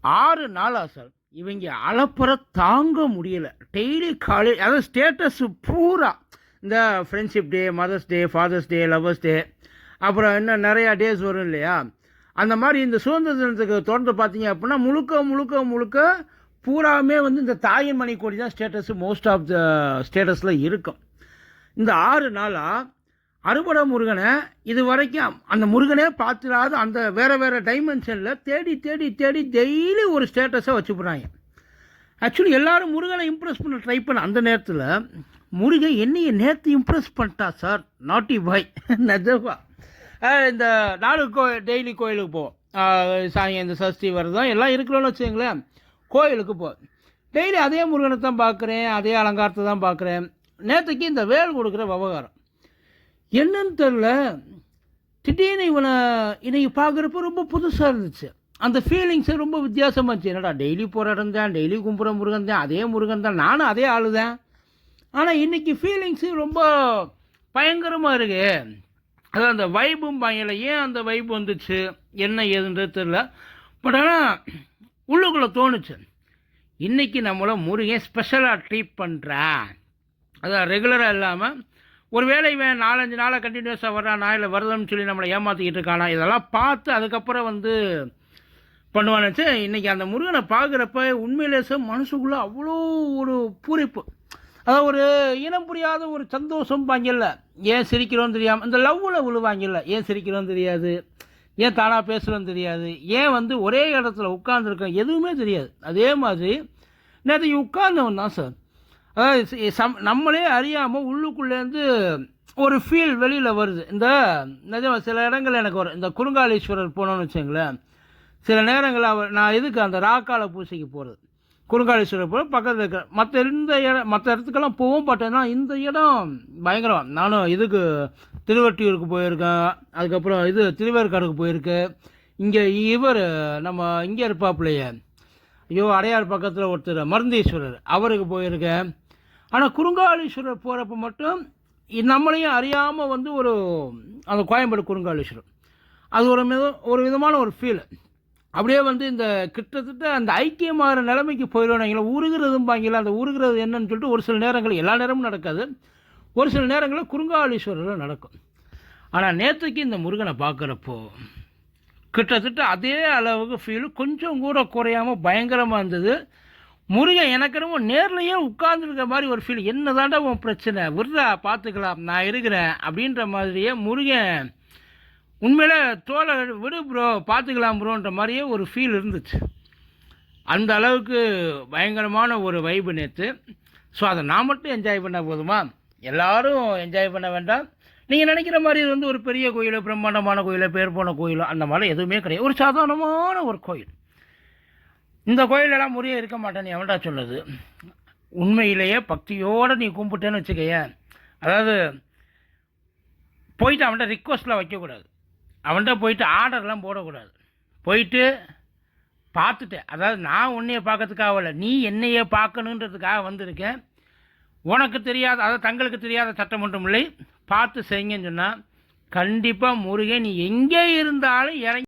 ஆறு நாளா சார் இவங்க அலப்புற தாங்க முடியல. டெய்லி காலேஜ் அதாவது ஸ்டேட்டஸு பூரா இந்த friendship day mother's day father's day lovers day அப்புறம் இன்னும் நிறையா டேஸ் வரும் இல்லையா? அந்த மாதிரி இந்த சுதந்திர தினத்துக்கு தொடர்ந்து பார்த்தீங்க அப்படின்னா முழுக்க முழுக்க முழுக்க பூராமே வந்து இந்த தாயின் மணி கோடி தான் ஸ்டேட்டஸ் மோஸ்ட் ஆஃப் த ஸ்டேட்டஸில் இருக்கும். இந்த ஆறு நாளாக அறுபடை முருகனை இது வரைக்கும் அந்த முருகனே பார்த்துடாத அந்த வேறு வேறு டைமென்ஷனில் தேடி தேடி தேடி டெய்லி ஒரு ஸ்டேட்டஸாக வச்சு போகிறாங்க ஆக்சுவலி எல்லோரும் முருகனை இம்ப்ரெஸ் பண்ண ட்ரை பண்ண அந்த நேரத்தில் முருகன் என்னையை நேற்று இம்ப்ரெஸ் பண்ணிட்டா சார் நாட்டி பாய் நிஜமா. இந்த நாலு கோ டெய்லி கோயிலுக்கு போவோம் சாயங்க இந்த சஷ்டி வரதான் எல்லாம் இருக்கிறோன்னு வச்சுங்களேன் கோயிலுக்கு போ. டெய்லி அதே முருகனை தான் பார்க்குறேன் அதே அலங்காரத்தை தான் பார்க்குறேன். நேற்றுக்கு இந்த வேல் கொடுக்குற விவகாரம். என்னன்னு தெரில திடீர்னு இவனை இன்னைக்கு பார்க்குறப்ப ரொம்ப புதுசாக இருந்துச்சு. அந்த ஃபீலிங்ஸு ரொம்ப வித்தியாசமாக இருந்துச்சு. என்னடா டெய்லி போகிற இடம் தான் டெய்லி கும்புற முருகன் தான் அதே முருகன் தான் நானும் அதே ஆளு தான் ஆனால் இன்றைக்கி ஃபீலிங்ஸு ரொம்ப பயங்கரமாக இருக்கு. அதான் அந்த வைபும் பயங்கல ஏன் அந்த வைப் வந்துச்சு என்ன ஏதுன்றது தெரில பட் ஆனால் உள்ளுக்குள்ளே தோணுச்சு. இன்றைக்கி நம்மளை முருகன் ஸ்பெஷலாக ட்ரீட் பண்ணுறா அதான் ரெகுலராக இல்லாமல் ஒரு வேளை இவன் நாலஞ்சு நாளாக கண்டினியூஸாக வர்றானா இல்லை வருதுன்னு சொல்லி நம்மளை ஏமாற்றிக்கிட்டு இருக்கானா இதெல்லாம் பார்த்து அதுக்கப்புறம் வந்து பண்ணுவானுச்சு இன்றைக்கி அந்த முருகனை பார்க்குறப்ப உண்மையிலே சார் மனசுக்குள்ளே அவ்வளோ ஒரு பூரிப்பு. அதாவது ஒரு இனம் புரியாத ஒரு சந்தோஷம் பாங்கல்ல. ஏன் சிரிக்கிறோன்னு தெரியாமல் இந்த லவ்வில் விழுவாங்கல்ல ஏன் சிரிக்கிறோம் தெரியாது? ஏன் தானாக பேசுகிறோன்னு தெரியாது? ஏன் வந்து ஒரே இடத்துல உட்காந்துருக்கோம் எதுவுமே தெரியாது. அதே மாதிரி நேற்று உட்கார்ந்தவன் தான் சார் அதாவது சம் நம்மளே அறியாமல் உள்ளுக்குள்ளேருந்து ஒரு ஃபீல் வெளியில் வருது. இந்த நிஜம் சில இடங்கள் எனக்கு வரும் இந்த குறுங்காலீஸ்வரர் போனோம்னு வச்சுங்களேன் சில நேரங்களில் அவர் நான் இதுக்கு அந்த ராக்கால பூசைக்கு போகிறது குறுங்காலீஸ்வரர் போய் பக்கத்தில் இருக்க மற்ற இந்த இடம் மற்ற இடத்துக்கெல்லாம் போவோம் பட் ஆனால் இந்த இடம் பயங்கரம். நானும் இதுக்கு திருவட்டியூருக்கு போயிருக்கேன் அதுக்கப்புறம் இது திருவேற்காடுக்கு போயிருக்கேன் இங்கே இவர் நம்ம இங்கே இருப்பாப்புலையே ஐயோ அடையார் பக்கத்தில் ஒருத்தர் மருந்தீஸ்வரர் அவருக்கு போயிருக்கேன். ஆனால் குறுங்காலீஸ்வரர் போகிறப்ப மட்டும் நம்மளையும் அறியாமல் வந்து ஒரு அந்த கோயம்பேடு குறுங்காலீஸ்வரர். அது ஒரு மித ஒரு விதமான ஒரு ஃபீல் அப்படியே வந்து இந்த கிட்டத்தட்ட அந்த ஐக்கியமாகிற நிலைமைக்கு போயிடும் நீங்களா உருகிறதும் பாங்கல அந்த உருகிறது என்னன்னு சொல்லிட்டு ஒரு சில நேரங்கள் எல்லா நேரமும் நடக்காது. ஒரு சில நேரங்களில் குறுங்காலீஸ்வரரும் நடக்கும். ஆனால் நேற்றுக்கு இந்த முருகனை பார்க்குறப்போ கிட்டத்தட்ட அதே அளவுக்கு ஃபீல் கொஞ்சம் கூட குறையாம பயங்கரமாக இருந்தது. முருகன் எனக்கு என்னமோ நேர்லையே உட்கார்ந்துருக்க மாதிரி ஒரு ஃபீல் என்ன தாண்டா உன் பிரச்சனை? விட்றா பார்த்துக்கலாம். நான் இருக்கிறேன் அப்படின்ற மாதிரியே முருகன் உண்மையில தோலை விடு ப்ரோ பார்த்துக்கலாம் ப்ரோன்ற மாதிரியே ஒரு ஃபீல் இருந்துச்சு. அந்த அளவுக்கு பயங்கரமான ஒரு வைபு நேற்று ஸோ அதை நான் மட்டும் என்ஜாய் பண்ண போதுமா? எல்லாரும் என்ஜாய் பண்ண வேண்டாம். நீங்கள் நினைக்கிற மாதிரி இது வந்து ஒரு பெரிய கோயிலோ பிரம்மாண்டமான கோயிலோ பேர் போன கோயிலோ அந்த மாதிரி எதுவுமே கிடையாது. ஒரு சாதாரணமான ஒரு கோயில். இந்த கோயிலெல்லாம் முறையே இருக்க மாட்டேன்னு எவன்டா சொல்லுது? உண்மையிலேயே பக்தியோடு நீ கும்பிட்டேன்னு வச்சுக்கயேன். அதாவது போயிட்டு அவன்கிட்ட ரிக்வஸ்ட்லாம் வைக்கக்கூடாது. அவன்கிட்ட போயிட்டு ஆர்டர்லாம் போடக்கூடாது. போயிட்டு பார்த்துட்டேன் அதாவது நான் உன்னைய பார்க்கறதுக்காக இல்லை நீ என்னையே பார்க்கணுன்றதுக்காக வந்திருக்கேன். உனக்கு தெரியாத அதாவது தங்களுக்கு தெரியாத சட்டம் இல்லை. பார்த்து செய்யுங்கன்னு சொன்னால் கண்டிப்பாக முருகன் எங்கே இருந்தாலும் இறங்கி